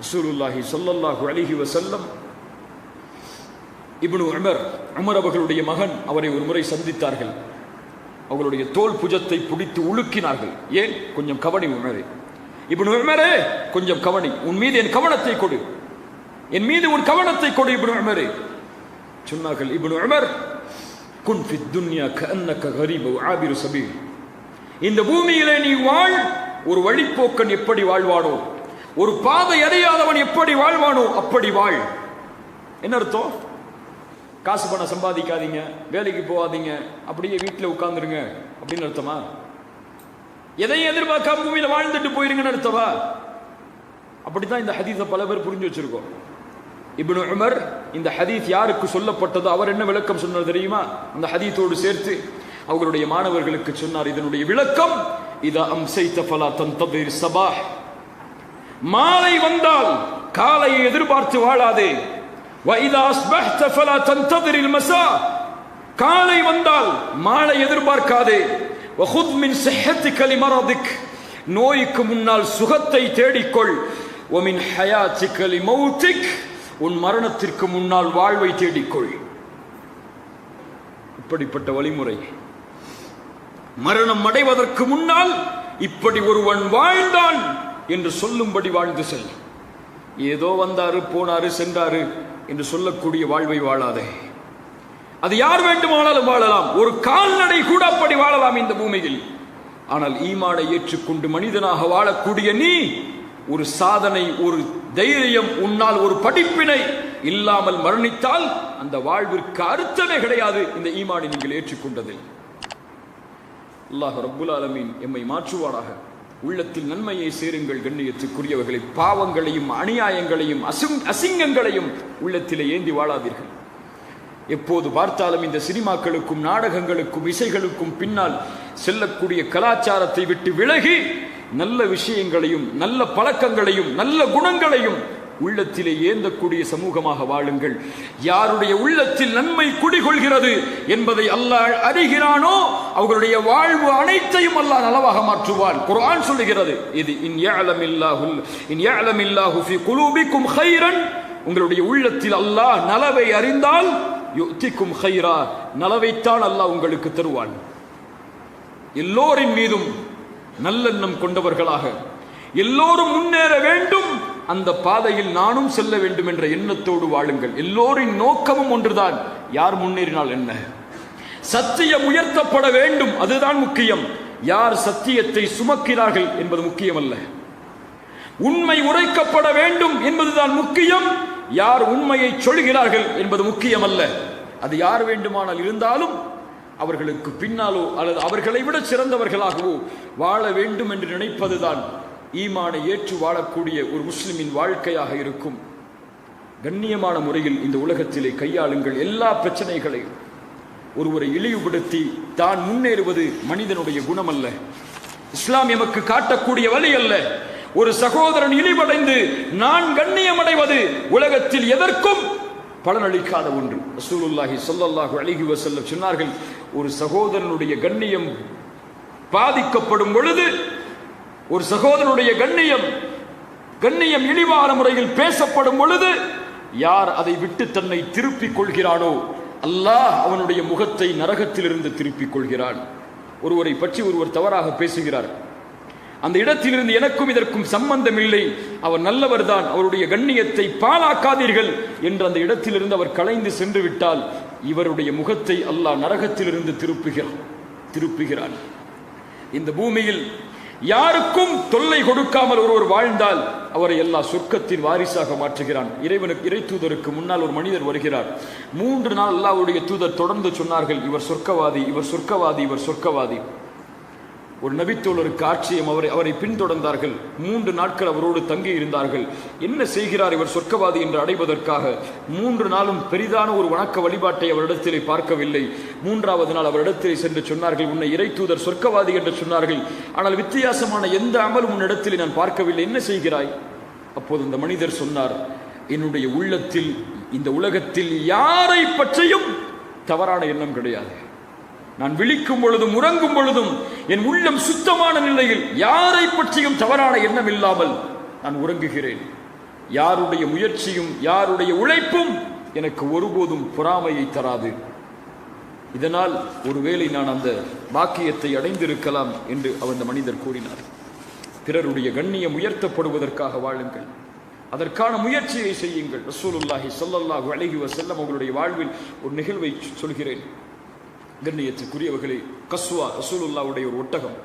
ரசூலுல்லாஹி சொல்லல்லாஹு அலிஹி வசல்லம் இப்னு உமர் உமர் அவர்களுடைய மகன் அவரை ஒரு முறை சந்தித்தார்கள். அவர்களுடைய தோல் புஜத்தை பிடித்து உலுக்கினார்கள். ஏன்? கொஞ்சம் கவனி உமரே. இப்னு உமரே கொஞ்சம் கவனி. உன் மீது என் கவனத்தை கொடு. என் மீது உன் கவனத்தை கொடு இப்னு உமரே. சொன்னார்கள் இப்னு உமர் குன் ஃபித் துன்யா கன்னக கரீப ஆபிரு சபீல் இந்த பூமியிலே நீ வாழ் ஒரு வழிப்போக்கன் எப்படி வாழ்வானோ? ஒரு பாதை அறியாதவன் எப்படி வாழ்வானோ அப்படி வாழ். என்ன அர்த்தம்? காசு பணம் சம்பாதிக்காதீங்க வேலைக்கு போகாதீங்க அப்படியே வீட்டில் உட்காந்துருங்க அப்படின்னு அர்த்தமா? எதையும் எதிர்பார்க்காம பூமியில் வாழ்ந்துட்டு போயிருங்கன்னு அர்த்தமா? அப்படித்தான் இந்த ஹதீஸை பல பேர் புரிஞ்சு வச்சிருக்கோம். இப்னு உமர் இந்த ஹதீஸ் யாருக்கு சொல்லப்பட்டதோ அவர் என்ன விளக்கம் சொன்னார் தெரியுமா? அந்த ஹதீத்தோடு சேர்த்து அவர்களுடைய மாணவர்களுக்கு சொன்னார் இதனுடைய விளக்கம் இதா அம்சைத ஃபலா தந்ததிர் சபாஹ். மாலை வந்தால் காலையை எதிர்பார்த்து வாழாதே. காலை வந்தால் மாலை எதிர்பார்க்காதே. நோய்க்கு முன்னால் சுகத்தை தேடிக்கொள். ஒமின் ஹயாத்திக லிமௌத்திக் உன் மரணத்திற்கு முன்னால் வாழ்வை தேடிக்கொள். இப்படிப்பட்ட வழிமுறை. மரணம் அடைவதற்கு முன்னால் இப்படி ஒருவன் வாழ்ந்தான். என்று சொல்லும்படி வாழ்ந்து செல். ஏதோ வந்தாரு போனாரு சென்றாரு என்று சொல்லக்கூடிய வாழ்வை வாழாதே. அது யார் வேண்டுமானாலும் வாழலாம். ஒரு கால்நடை கூட அப்படி வாழலாம் இந்த பூமியில். ஆனால் ஈமானை ஏற்றுக்கொண்டு மனிதனாக வாழக்கூடிய நீ ஒரு சாதனை ஒரு தைரியம் உன்னால் ஒரு படிப்பினை இல்லாமல் மரணித்தால் அந்த வாழ்விற்கு அர்த்தமே கிடையாது. இந்த ஈமானை நீங்கள் ஏற்றுக்கொண்டதில். அல்லாஹ் ரபுல் ஆலமீன் எம்மை மாற்றுவாராக. உள்ளத்தில் நன்மையை சேருங்கள் கண்ணியத்துக்குரியவர்களை. பாவங்களையும் அநியாயங்களையும் அசிங் அசிங்கங்களையும் உள்ளத்திலே ஏந்தி வாழாதீர்கள். எப்போது பார்த்தாலும் இந்த சினிமாக்களுக்கும் நாடகங்களுக்கும் இசைகளுக்கும் பின்னால் செல்லக்கூடிய கலாச்சாரத்தை விட்டு விலகி நல்ல விஷயங்களையும் நல்ல பழக்கங்களையும் நல்ல குணங்களையும் உள்ளத்திலே ஏந்தக்கூடிய சமூகமாக வாழுங்கள். யாருடைய உள்ளத்தில் நன்மை குடிகொள்கிறது என்பதை அல்லாஹ் அறிகிறானோ அவர்களுடைய வாழ்வு அனைத்தையும் அல்லாஹ் நலவாக மாற்றுவான். குர்ஆன் சொல்லுகிறது இது இன் யஅலமில்லாஹுல் இன் யஅலமில்லாஹு ஃபி குலூபிக்கும் கைரன் உங்களுடைய உள்ளத்தில் அல்லாஹ் நலவை அறிந்தால் யுத்திக்கும் ஹைரா நலவைத்தான் அல்லாஹ் உங்களுக்கு தருவான். எல்லோரின் மீதும் நல்லெண்ணம் கொண்டவர்களாக எல்லோரும் முன்னேற வேண்டும் அந்த பாதையில் நானும் செல்ல வேண்டும் என்ற எண்ணத்தோடு வாழுங்கள். எல்லோரின் நோக்கமும் ஒன்றுதான். யார் முன்னேறினால் என்ன? சத்தியம் உயர்த்தப்பட வேண்டும். அதுதான் முக்கியம். யார் சத்தியத்தை சுமக்கிறார்கள் என்பது முக்கியமல்ல. உண்மை உரைக்கப்பட வேண்டும் என்பதுதான் முக்கியம். யார் உண்மையை சொல்கிறார்கள் என்பது முக்கியமல்ல. அது யார் வேண்டுமானால் இருந்தாலும் அவர்களுக்கு பின்னாலோ அல்லது அவர்களை விட சிறந்தவர்களாகவோ வாழ வேண்டும் என்று நினைப்பதுதான் ஈமானை ஏற்று வாழக்கூடிய ஒரு முஸ்லிமின் வாழ்க்கையாக இருக்கும். கண்ணியமான முறையில் இந்த உலகத்திலே கையாளுங்கள் எல்லா பிரச்சனைகளையும். ஒருவரை இழிவுபடுத்தி தான் முன்னேறுவது மனிதனுடைய குணமல்ல. இஸ்லாம் எமக்கு காட்டக்கூடிய வழி அல்ல. ஒரு சகோதரன் இழிவடைந்து நான் கண்ணியமடைவது உலகத்தில் எதற்கும் பலனளிக்காத ஒன்று. ரசூலுல்லாஹி சொல்லல்லாஹு அழகி வசல்ல சொன்னார்கள் ஒரு சகோதரனுடைய கண்ணியம் பாதிக்கப்படும் பொழுது ஒரு சகோதரனுடைய கண்ணியம் கண்ணியம் இழிவான முறையில் பேசப்படும் பொழுது யார் அதை விட்டு தன்னை திருப்பிக் கொள்கிறானோ அல்லாஹ் அவனுடைய முகத்தை நரகத்திலிருந்து திருப்பிக் கொள்கிறான். ஒருவரை பற்றி ஒருவர் தவறாக பேசுகிறார். அந்த இடத்திலிருந்து எனக்கும் இதற்கும் சம்பந்தம் இல்லை அவர் நல்லவர்தான் அவருடைய கண்ணியத்தை பாழாக்காதீர்கள் என்று அந்த இடத்திலிருந்து அவர் கலைந்து சென்று விட்டால் இவருடைய முகத்தை அல்லாஹ் நரகத்திலிருந்து திருப்புகிறான் திருப்புகிறான். இந்த பூமியில் யாருக்கும் தொல்லை கொடுக்காமல் ஒருவர் வாழ்ந்தால் அவரை எல்லா சொர்க்கத்தின் வாரிசாக மாற்றுகிறான். இறைவனுக்கு இறை தூதருக்கு முன்னால் ஒரு மனிதர் வருகிறார். மூன்று நாள் அல்லாவுடைய தூதர் தொடர்ந்து சொன்னார்கள் இவர் சொர்க்கவாதி இவர் சொர்க்கவாதி இவர் சொர்க்கவாதி. ஒரு நபித்தோழர் காட்சியம் அவரை அவரை பின்தொடர்ந்தார்கள். மூன்று நாட்கள் அவரோடு தங்கி இருந்தார்கள் என்ன செய்கிறார் இவர் சொர்க்கவாதி என்று அடைவதற்காக? மூன்று நாளும் பெரிதான ஒரு வணக்க வழிபாட்டை அவரிடத்திலே பார்க்கவில்லை. மூன்றாவது நாள் அவரிடத்திலே சென்று சொன்னார்கள் உன்னை இறை தூதர் சொர்க்கவாதி என்று சொன்னார்கள். ஆனால் வித்தியாசமான எந்த அமலும் உன்னிடத்திலே நான் பார்க்கவில்லை. என்ன செய்கிறாய்? அப்போது இந்த மனிதர் சொன்னார் என்னுடைய உள்ளத்தில் இந்த உலகத்தில் யாரை பற்றியும் தவறான எண்ணம் கிடையாது. நான் விழிக்கும் பொழுதும் உறங்கும் பொழுதும் என் உள்ளம் சுத்தமான நிலையில் யாரை பற்றியும் தவறான எண்ணம் இல்லாமல் நான் உறங்குகிறேன். யாருடைய முயற்சியும் யாருடைய உழைப்பும் எனக்கு ஒருபோதும் பொறாமையை தராது. இதனால் ஒருவேளை நான் அந்த பாக்கியத்தை அடைந்திருக்கலாம் என்று அவர் அந்த மனிதர் கூறினார். பிறருடைய கண்ணியம் உயர்த்தப்படுவதற்காக வாழுங்கள். அதற்கான முயற்சியை செய்யுங்கள். ரசூலுல்லாஹி சொல்லல்லாஹு அலைஹி வஸல்லம் அவர்களுடைய வாழ்வில் ஒரு நிகழ்வை சொல்கிறேன். கண்ணியத்துக்குரியவர்களே கஸ்வா ரசூலுல்லாவுடைய ஒரு ஒட்டகம்.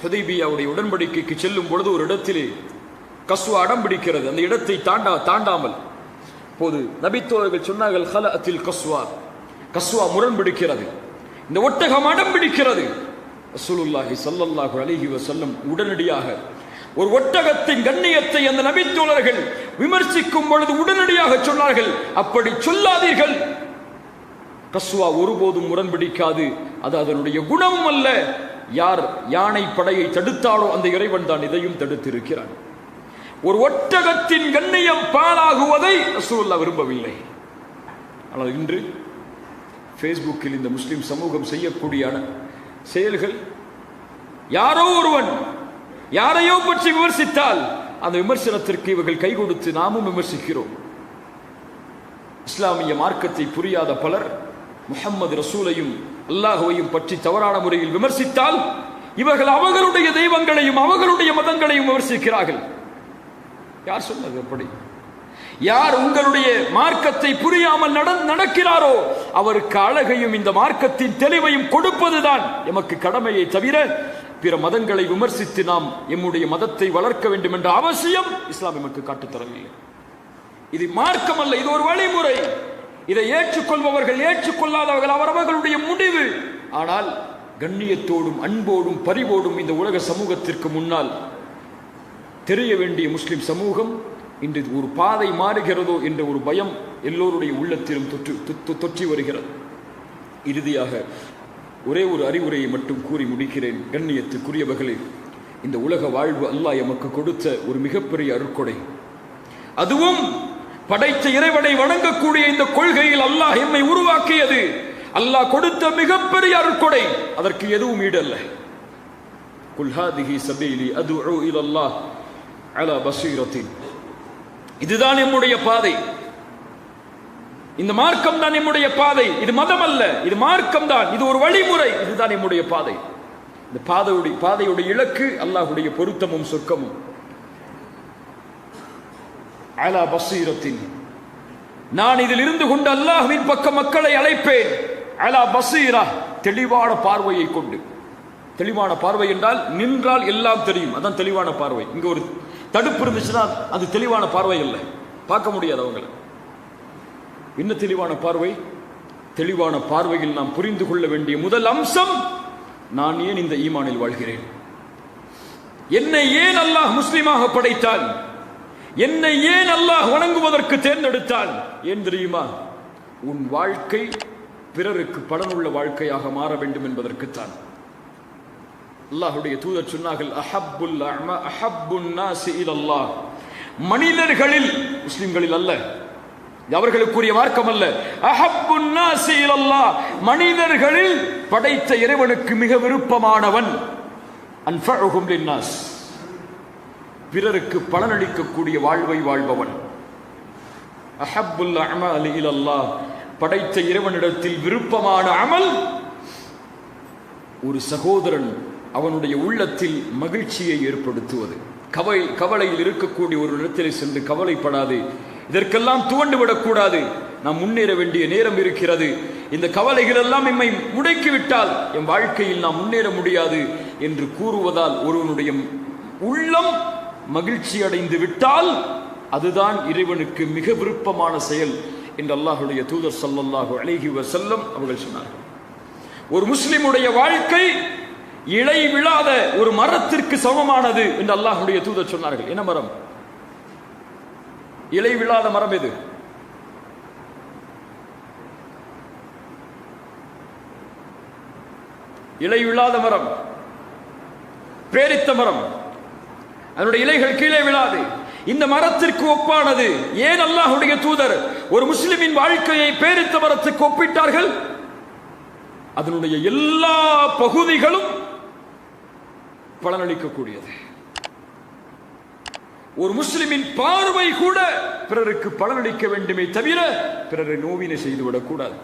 ஹுதைபியாவுடைய உடன்படிக்கைக்கு செல்லும் பொழுது ஒரு இடத்திலே கஸ்வா அடம் பிடிக்கிறது. அந்த இடத்தை தாண்டா தாண்டாமல். போது நபித்தோழர்கள் சொன்னார்கள் ஹல அத்தில் கஸ்வா. கஸ்வா முரண் பிடிக்கிறது. இந்த ஒட்டகம் அடம் பிடிக்கிறது. ரசூலுல்லாஹி சல்லல்லாஹு அலிஹி வசல்லம் உடனடியாக ஒரு ஒட்டகத்தின் கண்ணியத்தை அந்த நபித்தோழர்கள் விமர்சிக்கும் பொழுது உடனடியாக சொன்னார்கள். அப்படி சொல்லாதீர்கள். கசுவா ஒருபோதும் உடன்பிடிக்காது. அது அதனுடைய குணமும் அல்ல. யார் யானை படையை தடுத்தாலோ அந்த இறைவன் தான் இதையும் தடுத்திருக்கிறான். ஒரு ஒட்டகத்தின் கண்ணியம் பாழாகுவதை ரசூல்லா விரும்பவில்லை. ஆனால் இன்று ஃபேஸ்புக்கில் இந்த முஸ்லிம் சமூகம் செய்யக்கூடிய செயல்கள் யாரோ ஒருவன் யாரையோ பற்றி விமர்சித்தால் அந்த விமர்சனத்திற்கு இவர்கள் கை கொடுத்து நாமும் விமர்சிக்கிறோம். இஸ்லாமிய மார்க்கத்தை புரியாத பலர் முகம்மது ரசூலையும் அல்லாஹுவையும் பற்றி தவறான முறையில் விமர்சித்தால் இவர்கள் அவர்களுடைய தெய்வங்களையும் அவர்களுடைய மதங்களையும் விமர்சிக்கிறார்கள். யார் சொன்னது அப்படி? யார் உங்களுடைய மார்க்கத்தை புரியாமல் நடக்கிறாரோ அவருக்கு அழகையும் இந்த மார்க்கத்தின் தெளிவையும் கொடுப்பதுதான் எமக்கு கடமையை தவிர பிற மதங்களை விமர்சித்து நாம் எம்முடைய மதத்தை வளர்க்க வேண்டும் என்ற அவசியம் இஸ்லாம் எமக்கு காட்டுத்தரவில்லை. இது மார்க்கம் அல்ல இது ஒரு வழிமுறை. இதை ஏற்றுக்கொள்பவர்கள் ஏற்றுக்கொள்ளாதவர்கள் அவரவர்களுடைய முடிவு. ஆனால் கண்ணியத்தோடும் அன்போடும் பரிவோடும் இந்த உலக சமூகத்திற்கு முன்னால் தெரிய வேண்டிய முஸ்லிம் சமூகம் இன்று ஒரு பாதை மாறுகிறதோ என்ற ஒரு பயம் எல்லோருடைய உள்ளத்திலும் தொற்று தொற்றி வருகிறது. இறுதியாக ஒரே ஒரு அறிவுரையை மட்டும் கூறி முடிக்கிறேன். கண்ணியத்துக்குரியவர்களே இந்த உலக வாழ்வு அல்லாஹ் எமக்கு கொடுத்த ஒரு மிகப்பெரிய அருட்கொடை. அதுவும் படைத்த இறைவனை வணங்கக்கூடிய இந்த கொள்கையில் அல்லாஹ் எம்மை உருவாக்கியது. அல்லாஹ் கொடுத்த மிகப்பெரிய அருட்கொடை. அதற்கு எதுவும் ஈடல்ல. குல்ஹாதிஹி சபீலி அது இலல்லாஹ் அல பசீரத்தின். இதுதான் என்னுடைய பாதை. இந்த மார்க்கம் தான் என்னுடைய பாதை. இது மதம் அல்ல இது மார்க்கம் தான். இது ஒரு வழிமுறை. இதுதான் என்னுடைய பாதை. இந்த பாதையுடைய பாதையுடைய இலக்கு அல்லாஹுடைய பொருத்தமும் சொர்க்கமும். அலா பசீரத்தின். நான் இதில் இருந்து கொண்டு அல்லாஹ்வின் பக்கம் மக்களை அழைப்பேன். அலா பசீரா தெளிவான பார்வையை கொண்டு. தெளிவான பார்வை என்றால் நின்றால் எல்லாம் தெரியும். அதான் தெளிவான பார்வை. இங்க ஒரு தடுப்பு இருந்துச்சுன்னா அது தெளிவான பார்வை இல்லை பார்க்க முடியாது அவங்களை. என்ன தெளிவான பார்வை? தெளிவான பார்வையில் நாம் புரிந்து கொள்ள வேண்டிய முதல் அம்சம் நான் ஏன் இந்த ஈமானில் வாழ்கிறேன்? என்னை ஏன் அல்லாஹ் முஸ்லீமாக படைத்தான்? என்னை ஏன் அல்லாஹ் வணங்குவதற்கு தேர்ந்தெடுத்தான் ஏன் தெரியுமா? உன் வாழ்க்கை பிறருக்கு பலனுள்ள வாழ்க்கையாக மாற வேண்டும் என்பதற்குத்தான் அல்லாஹுடைய தூதர் சொன்னார்கள் அஹப்புல் அம அஹப்புன் நாசி இலல்லாஹ். மனிதர்களில் முஸ்லிம்களில் அல்ல அவர்களுக்குரிய மார்க்கம் அல்ல அஹப்புன் நாசி இலல்லாஹ். மனிதர்களில் படைத்த இறைவனுக்கு மிக விருப்பமானவன் அன்ஃபஉஹும் லின்னாஸ் பிறருக்கு பலனளிக்கக்கூடிய வாழ்வை வாழ்பவன். அஹப்புல் அமலி இலல்லாஹ். படைத்த இறைவனிடத்தில் விருப்பமான அமல். ஒரு சகோதரன் அவனுடைய உள்ளத்தில் மகிழ்ச்சியை ஏற்படுத்துவது. கவலை கவலையில் இருக்கக்கூடிய ஒரு இடத்திலே சென்று கவலைப்படாது. இதற்கெல்லாம் துவண்டு விடக்கூடாது. நாம் முன்னேற வேண்டிய நேரம் இருக்கிறது. இந்த கவலைகள் எல்லாம் எம்மை முடக்கிவிட்டால் என் வாழ்க்கையில் நாம் முன்னேற முடியாது என்று கூறுவதால் ஒருவனுடைய உள்ளம் மகிழ்ச்சி அடைந்து விட்டால் அதுதான் இறைவனுக்கு மிக விருப்பமான செயல் என்று அல்லாஹுடைய தூதர் ஸல்லல்லாஹு அழகி வசல்லம் அவர்கள் சொன்னார்கள். ஒரு முஸ்லிமுடைய வாழ்க்கை இலை விழாத ஒரு மரத்திற்கு சமமானது என்று அல்லாஹுடைய தூதர் சொன்னார்கள். என்ன மரம்? இலை விழாத மரம் எது? இலை விழாத மரம். பேரித்த மரம். அதனுடைய இலைகள் கீழே விழாது. இந்த மரத்திற்கு ஒப்பானது. ஏன் அல்லாஹுடைய தூதர் ஒரு முஸ்லிமின் வாழ்க்கையை பேரித்த மரத்துக்கு ஒப்பிட்டார்கள்? அதனுடைய எல்லா பகுதிகளும் பலனளிக்கக்கூடியது. ஒரு முஸ்லிமின் பார்வை கூட பிறருக்கு பலனளிக்க வேண்டுமே தவிர பிறரை நோவினை செய்துவிடக் கூடாது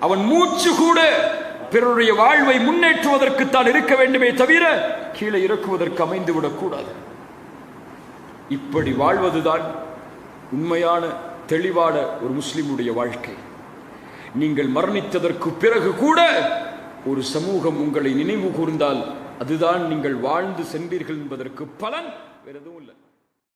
அவன் மூச்சு கூட பிறருடைய வாழ்வை முன்னேற்றுவதற்குத்தான் இருக்க வேண்டுமே தவிர கீழே இறக்குவதற்கு அமைந்து விடக்கூடாது இப்படி வாழ்வதுதான் உண்மையான தெளிவான ஒரு முஸ்லிமுடைய வாழ்க்கை. நீங்கள் மரணித்ததற்கு பிறகு கூட ஒரு சமூகம் உங்களை நினைவு கூர்ந்தால் அதுதான் நீங்கள் வாழ்ந்து சென்றீர்கள் என்பதற்கு பலன் வேற எதுவும் இல்லை.